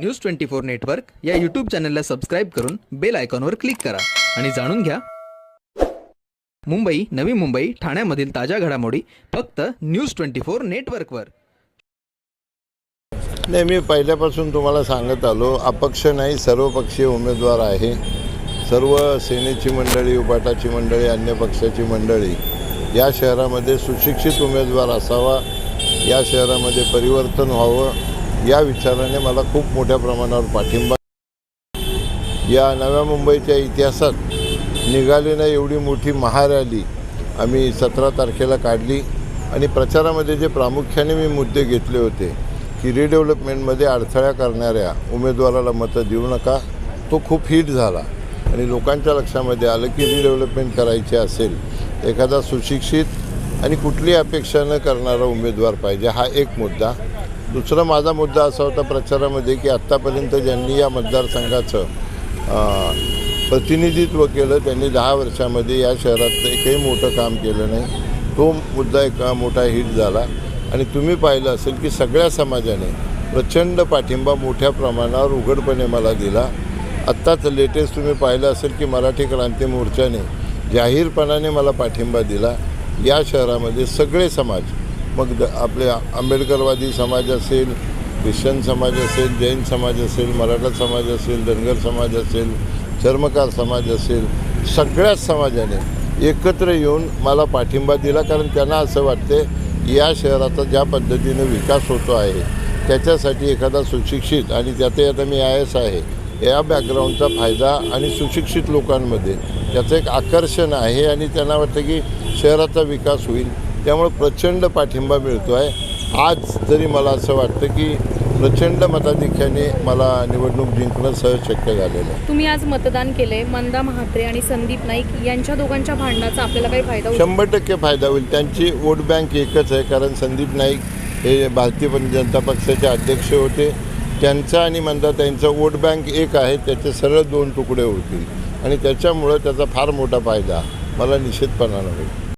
News twenty four network या YouTube चॅनलला subscribe करून बेल आयकॉनवर क्लिक करा. आणि जाणून घ्या. मुंबई नवी मुंबई ठाण्यामधील ताज्या घडामोडी फक्त न्यूज ट्वेंटी फोर नेटवर्कवर नाही मी पहिल्यापासून तुम्हाला सांगत आलो अपक्ष नाही सर्वपक्षीय उमेदवार आहे. सर्व सेनेची मंडळी उपाटाची मंडळी अन्य पक्षाची मंडळी या शहरामध्ये सुशिक्षित उमेदवार असावा या शहरामध्ये परिवर्तन व्हावं या विचाराने मला खूप मोठ्या प्रमाणावर पाठिंबा या नव्या मुंबईच्या इतिहासात निघाली ना एवढी मोठी महारॅली आम्ही सतरा तारखेला काढली आणि प्रचारामध्ये जे प्रामुख्याने मी मुद्दे घेतले होते की रिडेव्हलपमेंटमध्ये अडथळ्या करणाऱ्या उमेदवाराला मतं देऊ नका तो खूप हिट झाला. आणि लोकांच्या लक्षामध्ये आलं की रिडेव्हलपमेंट करायची असेल एखादा सुशिक्षित आणि कुठली अपेक्षा न करणारा उमेदवार पाहिजे हा एक मुद्दा. दुसरा माझा मुद्दा असा होता प्रचारामध्ये की आत्तापर्यंत ज्यांनी या मतदारसंघाचं प्रतिनिधित्व केलं त्यांनी दहा वर्षामध्ये या शहरात एकही मोठं काम केलं नाही. तो मुद्दा एक मोठा हिट झाला. आणि तुम्ही पाहिलं असेल की सगळ्या समाजाने प्रचंड पाठिंबा मोठ्या प्रमाणावर उघडपणे मला दिला. आत्ताच लेटेस्ट तुम्ही पाहिलं असेल की मराठी क्रांती मोर्चाने जाहीरपणाने मला पाठिंबा दिला. या शहरामध्ये सगळे समाज मग द आपले आंबेडकरवादी समाज असेल ख्रिश्चन समाज असेल जैन समाज असेल मराठा समाज असेल धनगर समाज असेल चर्मकार समाज असेल सगळ्याच समाजाने एकत्र येऊन मला पाठिंबा दिला. कारण त्यांना असं वाटते या शहराचा ज्या पद्धतीने विकास होतो आहे त्याच्यासाठी एखादा सुशिक्षित आणि त्यातही आता मी आय एस आहे या बॅकग्राऊंडचा फायदा आणि सुशिक्षित लोकांमध्ये त्याचं एक आकर्षण आहे आणि त्यांना वाटतं की शहराचा विकास होईल. त्यामुळे प्रचंड पाठिंबा मिळतो आहे. आज तरी मला असं वाटतं की प्रचंड मताधिक्याने मला निवडणूक जिंकणं सहज शक्य झालेलं आहे. तुम्ही आज मतदान केलंय मंदा म्हात्रे आणि संदीप नाईक यांच्या दोघांच्या भांडणाचा आपल्याला काही फायदा शंभर टक्के फायदा होईल. त्यांची वोट बँक एकच आहे कारण संदीप नाईक हे भारतीय जनता पक्षाचे अध्यक्ष होते. त्यांचा आणि मंदाताईंचा वोट बँक एक आहे त्याचे सरळ दोन तुकडे होतील. आणि त्याच्यामुळं त्याचा फार मोठा फायदा मला निश्चितपणानं होईल.